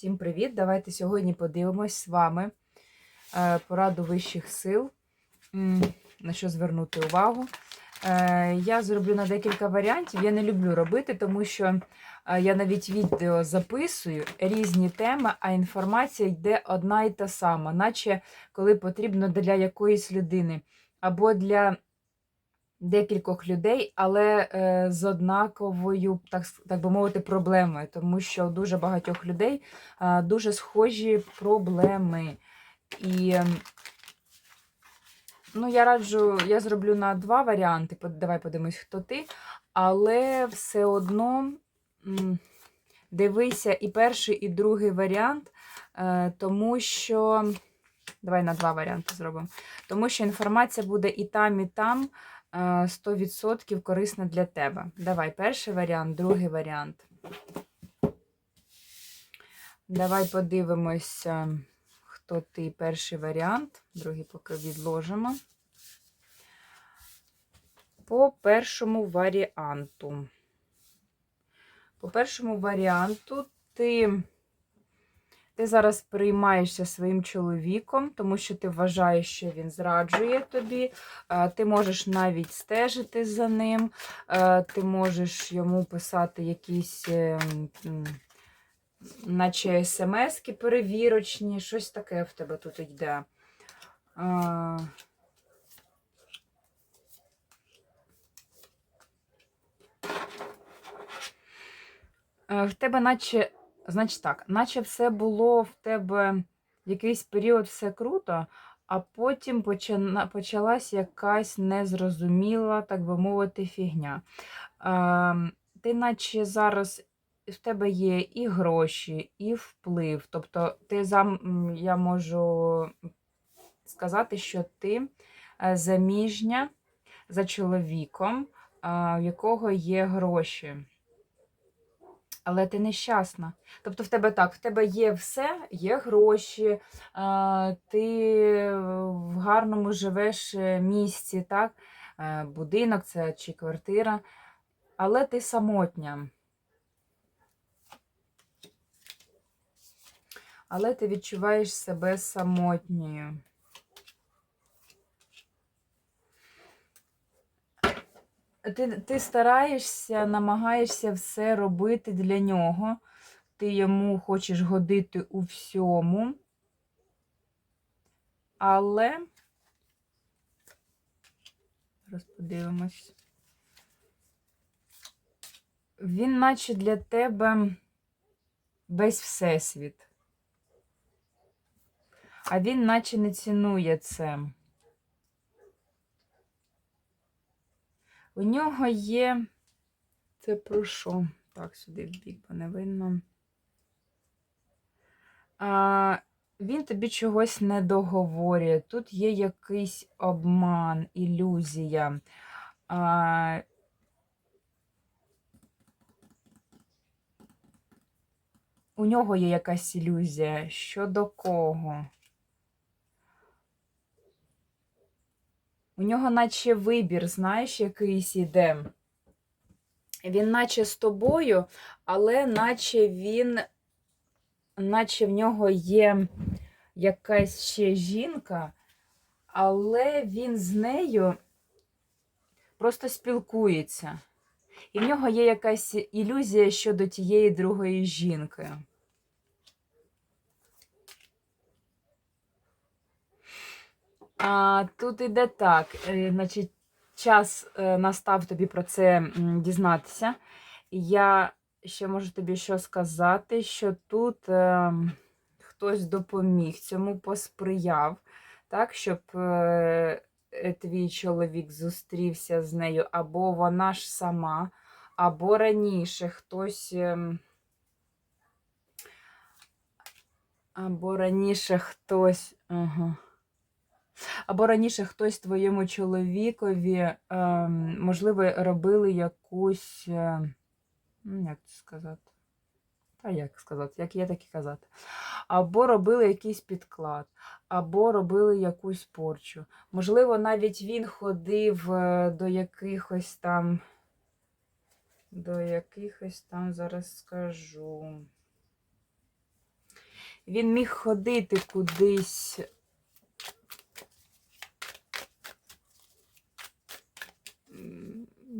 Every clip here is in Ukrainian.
Всім привіт! Давайте сьогодні подивимось з вами е, пораду вищих сил, на що звернути увагу. Е, Я зроблю на декілька варіантів. Я не люблю робити, тому що е, я навіть відео записую різні теми, а інформація йде одна і та сама, наче коли потрібно для якоїсь людини або для декількох людей, але е, з однаковою, так, так би мовити, проблемою, тому що у дуже багатьох людей е, дуже схожі проблеми. І ем, ну, я раджу, я зроблю на два варіанти. Давай подивимось, хто ти. Але все одно дивися і перший, і другий варіант, е, тому що. Давай на два варіанти зробимо. Тому що інформація буде і там, і там 100% корисна для тебе. Давай перший варіант, другий варіант. Давай подивимося, хто ти перший варіант. Другий поки відложимо. По першому варіанту. По першому варіанту ти. Ти зараз приймаєшся своїм чоловіком, тому що ти вважаєш, що він зраджує тобі. Е, Ти можеш навіть стежити за ним, е, ти можеш йому писати якісь, е, наче смски перевірочні, щось таке в тебе тут йде. В тебе наче, значить так, наче все було в тебе якийсь період все круто, а потім почалась якась незрозуміла, так би мовити, фігня. Е, ти наче зараз в тебе є і гроші, і вплив. Тобто, ти зам, я можу сказати, що ти е, заміжня за чоловіком, а, в якого є гроші. Але ти нещасна. Тобто в тебе так, в тебе є все, є гроші, ти в гарному живеш е, місці, так? Е, Будинок це чи квартира, але ти самотня. Але ти відчуваєш себе самотньою. Ти, ти стараєшся, намагаєшся все робити для нього. Ти йому хочеш годити у всьому. Але. Зараз подивимось. Він, наче для тебе весь всесвіт. А він, наче не цінує це. У нього є. Це про що? Так, сюди в бік, бо не видно. А, він тобі чогось не договорює. Тут є якийсь обман, ілюзія. А, у нього є якась ілюзія. Щодо кого? У нього наче вибір, знаєш, якийсь іде. Він наче з тобою, але наче він, наче в нього є якась ще жінка, але він з нею просто спілкується. І в нього є якась ілюзія щодо тієї другої жінки. А, тут іде так, е, значить, час е, настав тобі про це дізнатися. Я ще можу тобі що сказати, що тут е, хтось допоміг, цьому посприяв, так, щоб е, е, твій чоловік зустрівся з нею, або вона ж сама, або раніше хтось. ем, Або раніше хтось. Ага. Або раніше хтось твоєму чоловікові, ем, можливо, робили якусь. е, ну, Як це сказати? Та як сказати, як є, так і казати. Або робили якийсь підклад, або робили якусь порчу. Можливо, навіть він ходив е, до якихось там. До якихось там зараз скажу. Він міг ходити кудись.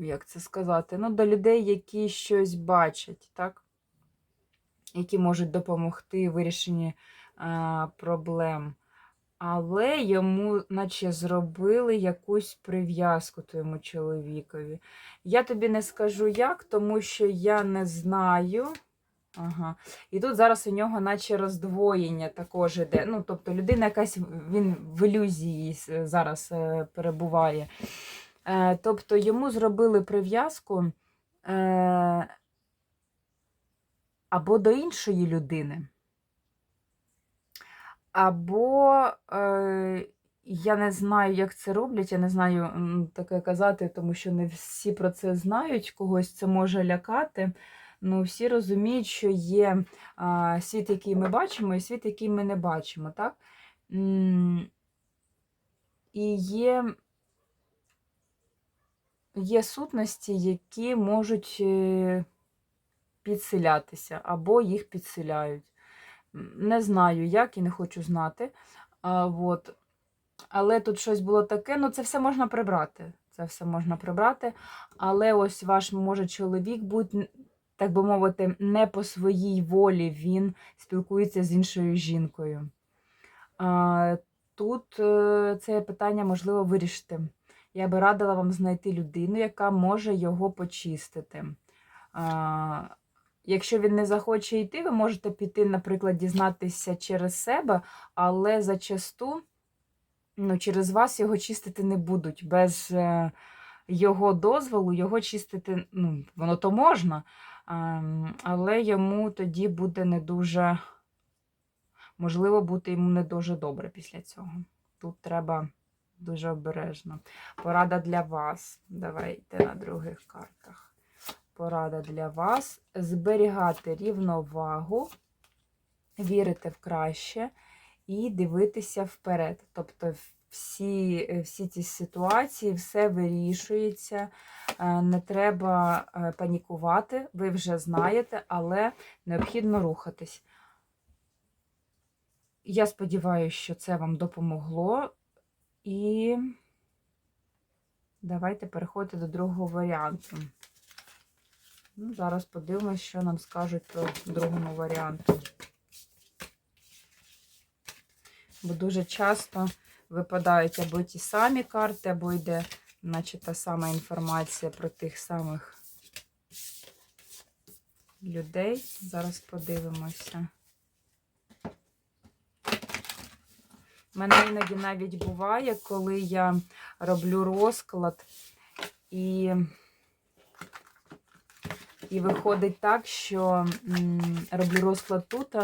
Як це сказати? Ну, до людей, які щось бачать, так? Які можуть допомогти в вирішенні а, проблем. Але йому, наче, зробили якусь прив'язку твоєму чоловікові. Я тобі не скажу як, тому що я не знаю. Ага. І тут зараз у нього, наче роздвоєння також іде. Ну, тобто людина якась він в ілюзії зараз е, перебуває. Е, тобто йому зробили прив'язку е, або до іншої людини, або е, я не знаю, як це роблять, я не знаю таке казати, тому що не всі про це знають, когось це може лякати. Ну, всі розуміють, що є а, світ, який ми бачимо, і світ, який ми не бачимо, так? І є, є сутності, які можуть е, підселятися, або їх підселяють. Не знаю, як і не хочу знати. А, от. Але тут щось було таке, ну це все можна прибрати. Це все можна прибрати. Але ось ваш може чоловік бути, так би мовити, не по своїй волі він спілкується з іншою жінкою. А, Тут е, це питання можливо вирішити. Я би радила вам знайти людину, яка може його почистити. А, Якщо він не захоче йти, ви можете піти, наприклад, дізнатися через себе, але зачасту ну, через вас його чистити не будуть. Без е, його дозволу його чистити, ну, воно то можна, але йому тоді буде не дуже, можливо, бути йому не дуже добре після цього. Тут треба дуже обережно. Порада для вас. Давайте на других картах. Порада для вас. Зберігати рівновагу, вірити в краще і дивитися вперед. Тобто всі, всі ці ситуації, все вирішується, е, не треба е, панікувати, ви вже знаєте, але необхідно рухатись. Я сподіваюся, що це вам допомогло. І давайте переходити до другого варіанту. Ну, зараз подивимось, що нам скажуть про другому варіанту. Бо дуже часто випадають або ті самі карти, або йде, наче та сама інформація про тих самих людей. Зараз подивимося. Мене іноді навіть буває, коли я роблю розклад і, і виходить так, що роблю розклад тут,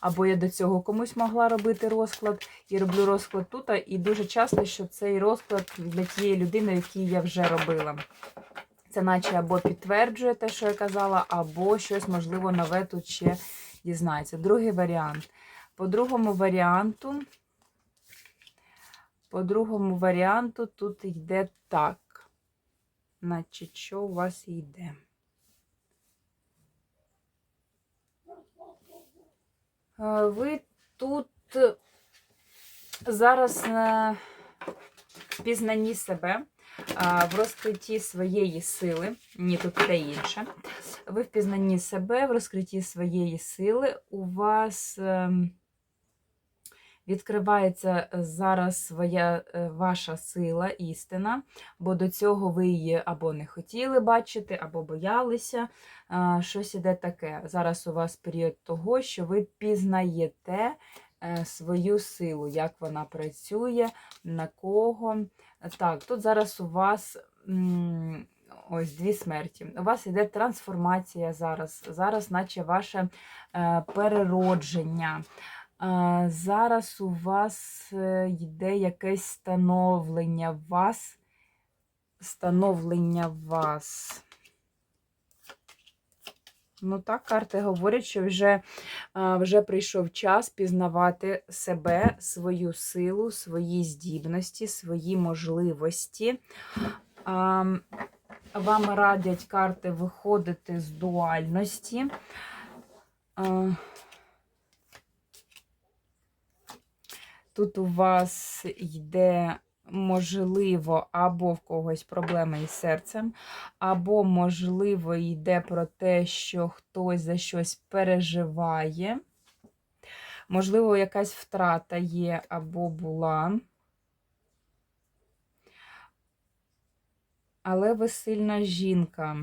або я до цього комусь могла робити розклад, і роблю розклад тут, і дуже часто, що цей розклад для тієї людини, який я вже робила. Це наче або підтверджує те, що я казала, або щось, можливо, нове тут ще дізнається. Другий варіант. По другому варіанту. По другому варіанту тут йде так. Значить, що у вас йде? Е, Ви тут зараз на пізнанні себе, в розкритті своєї сили. Ні, тут те інше. Ви в пізнанні себе, в розкритті своєї сили. У вас. Відкривається зараз своя е, ваша сила, істина, бо до цього ви її або не хотіли бачити, або боялися. Щось іде таке. Зараз у вас період того, що ви пізнаєте е, свою силу, як вона працює, на кого. Так, тут зараз у вас. Ось дві смерті. У вас іде трансформація зараз. Зараз, наче ваше е, переродження. Зараз у вас е, йде якесь становлення вас. Становлення вас. Ну так, карти говорять, що вже, вже прийшов час пізнавати себе, свою силу, свої здібності, свої можливості. Вам радять карти виходити з дуальності. Тут у вас йде, можливо, або в когось проблеми із серцем, або, можливо, йде про те, що хтось за щось переживає. Можливо, якась втрата є або була. Але ви сильна жінка.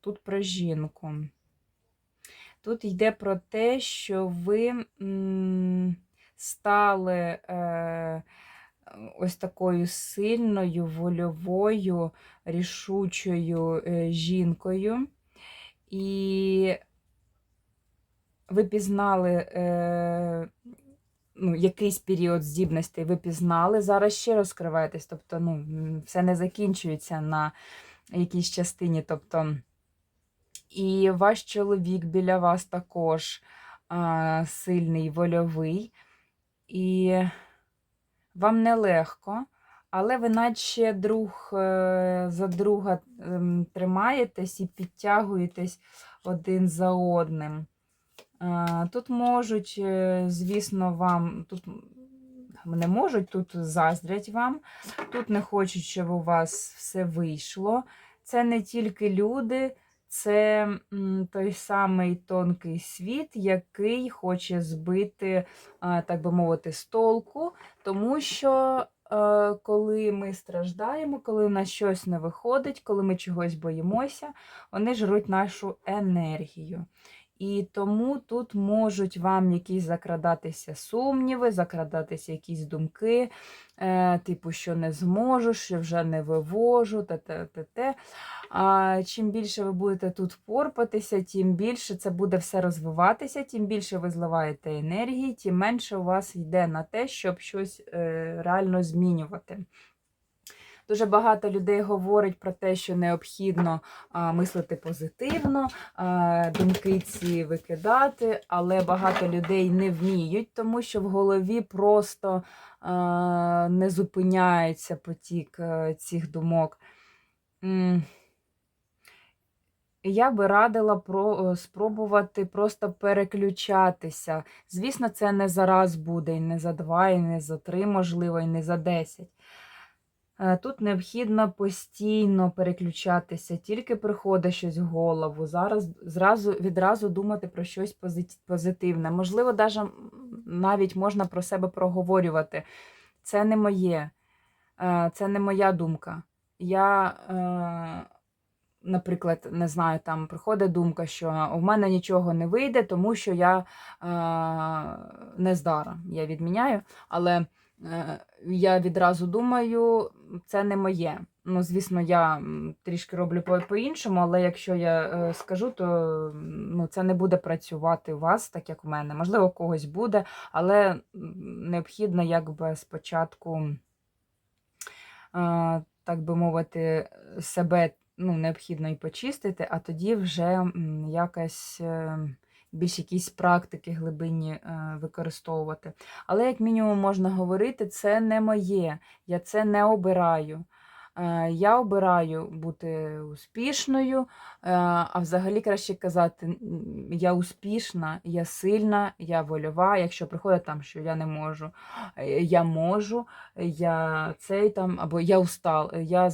Тут про жінку. Тут йде про те, що ви м, стали е, ось такою сильною, вольовою, рішучою е, жінкою. І ви пізнали е, ну, якийсь період здібностей, ви пізнали, зараз ще розкриваєтесь. Тобто, ну, все не закінчується на якійсь частині. Тобто, і ваш чоловік біля вас також а, сильний, вольовий, і вам нелегко, але ви наче друг е, за друга ем, тримаєтесь і підтягуєтесь один за одним. Тут можуть, е, звісно, вам, тут не можуть, тут заздрять вам, тут не хочуть, щоб у вас все вийшло. Це не тільки люди, це той самий тонкий світ, який хоче збити, так би мовити, з толку, тому що. е, Коли ми страждаємо, коли в нас щось не виходить, коли ми чогось боїмося, вони жруть нашу енергію. І тому тут можуть вам якісь закрадатися сумніви, закрадатися якісь думки, е, типу, що не зможу, що вже не вивожу, те-те-те-те. А чим більше ви будете тут порпатися, тим більше це буде все розвиватися, тим більше ви зливаєте енергії, тим менше у вас йде на те, щоб щось е, реально змінювати. Дуже багато людей говорить про те, що необхідно мислити позитивно, думки ці викидати, але багато людей не вміють, тому що в голові просто не зупиняється потік а, цих думок. Я би радила про, спробувати просто переключатися. Звісно, це не за раз буде, і не за два, і не за три, можливо, і не за десять. Е, Тут необхідно постійно переключатися, тільки приходить щось в голову. Зараз зразу, відразу думати про щось позитивне. Можливо, навіть можна про себе проговорювати. Це не моє, е, це не моя думка. Я, е, наприклад, не знаю, там приходить думка, що у мене нічого не вийде, тому що я е, нездара. Я відміняю, але я відразу думаю, це не моє. Ну, звісно, я трішки роблю по- по-іншому, але якщо я е, скажу, то ну, це не буде працювати у вас, так як у мене. Можливо, у когось буде, але необхідно якби спочатку, е, так би мовити, себе ну, необхідно і почистити, а тоді вже е, Більш якісь практики глибинні е, використовувати. Але, як мінімум, можна говорити, це не моє, я це не обираю. Е, Я обираю бути успішною, е, а взагалі краще казати, я успішна, я сильна, я вольова. Якщо приходить там, що я не можу, я можу, я цей там, або я устал, я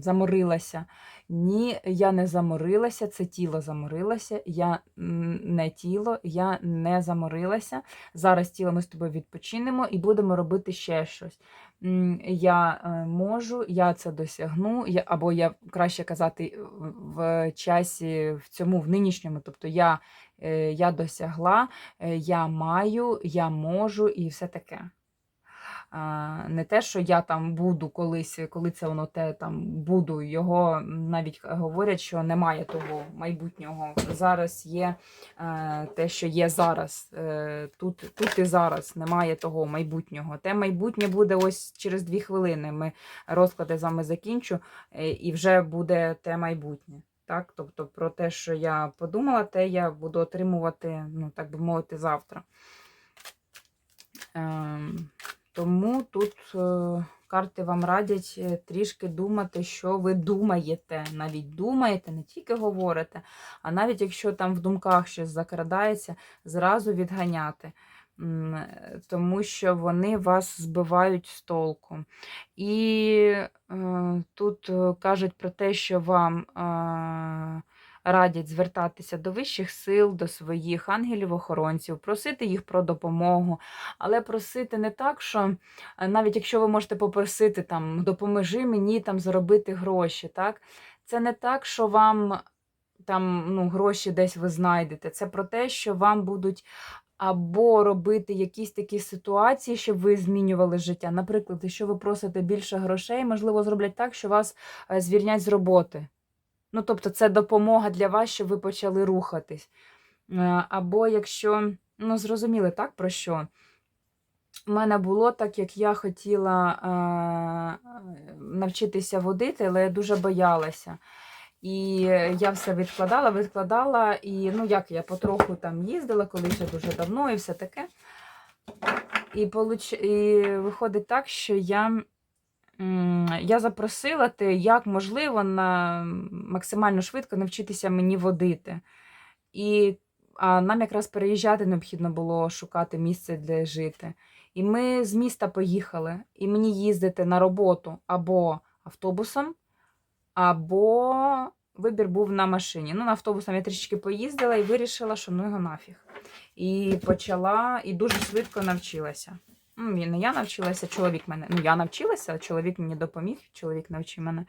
заморилася. Ні, я не заморилася, це тіло заморилося, я не тіло, я не заморилася. Зараз тіло ми з тобою відпочинемо і будемо робити ще щось. Я е, можу, я це досягну, я, або я краще казати в- часі, в цьому, в нинішньому, тобто я, е, я досягла, е, я маю, я можу і все таке. Не те, що я там буду колись, коли це воно те там буду. Його навіть говорять, що немає того майбутнього. Зараз є е, те, що є зараз. Е, Тут, тут і зараз немає того майбутнього. Те майбутнє буде ось через дві хвилини. Ми розклади з вами закінчу, е, і вже буде те майбутнє. Так? Тобто про те, що я подумала, те я буду отримувати, ну так би мовити, завтра. Ем, тому тут е, карти вам радять е, трішки думати, що ви думаєте. Навіть думаєте, не тільки говорите, а навіть якщо там в думках щось закрадається, зразу відганяти. е, тому що вони вас збивають з толку. І е, тут кажуть про те, що вам е, радять звертатися до вищих сил, до своїх ангелів-охоронців, просити їх про допомогу, але просити не так, що е, навіть якщо ви можете попросити там допоможи мені там заробити гроші, так? Це не так, що вам там ну, гроші десь ви знайдете. Це про те, що вам будуть або робити якісь такі ситуації, щоб ви змінювали життя. Наприклад, якщо ви просите більше грошей, можливо, зроблять так, що вас е, звільнять з роботи. Ну, тобто, це допомога для вас, щоб ви почали рухатись. Е, Або якщо, ну, зрозуміли, так, про що? У мене було так, як я хотіла е, навчитися водити, але я дуже боялася. І я все відкладала, відкладала, і ну як я потроху там їздила, коли ще дуже давно, і все таке. І, получ... і виходить так, що я, я запросила те, як можливо, на максимально швидко навчитися мені водити. І а нам якраз переїжджати необхідно було шукати місце, де жити. І ми з міста поїхали, і мені їздити на роботу або автобусом, або вибір був на машині. Ну, на автобусом я трішки поїздила і вирішила, що ну його нафіг. І почала, і дуже швидко навчилася. Ну, не я навчилася, чоловік мене. Ну, я навчилася, чоловік мені допоміг, чоловік навчив мене.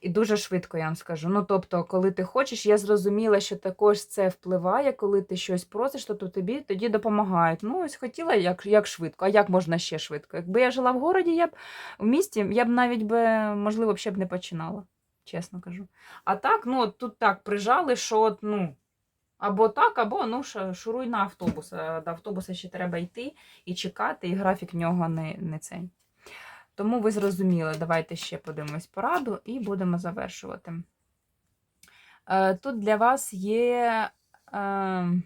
І дуже швидко я вам скажу. Ну, тобто, коли ти хочеш, я зрозуміла, що також це впливає, коли ти щось просиш, то тобі тоді допомагають. Ну, ось хотіла як, як швидко, а як можна ще швидко? Якби я жила в городі, я б в місті, я б навіть би, можливо, ще б не починала, чесно кажу. А так, ну, тут так прижали, що от, ну. Або так, або ну, шуруй на автобус. До автобуса ще треба йти і чекати, і графік в нього не, не цей. Тому ви зрозуміли, давайте ще подивимось пораду і будемо завершувати. Е, Тут для вас є. Е,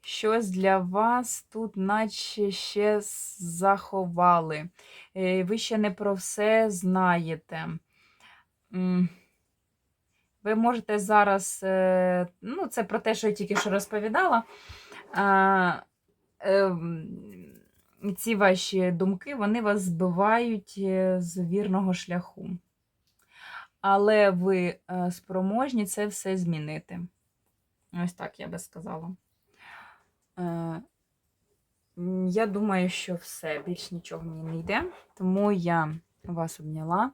Щось для вас тут, наче ще заховали. Е, Ви ще не про все знаєте. Ви можете зараз, е, ну, це про те, що я тільки що розповідала. Ем, ці ваші думки вони вас збивають е, з вірного шляху. Але ви е, спроможні це все змінити. Ось так я би сказала. Я думаю, що все, більш нічого мені не йде, тому я вас обняла.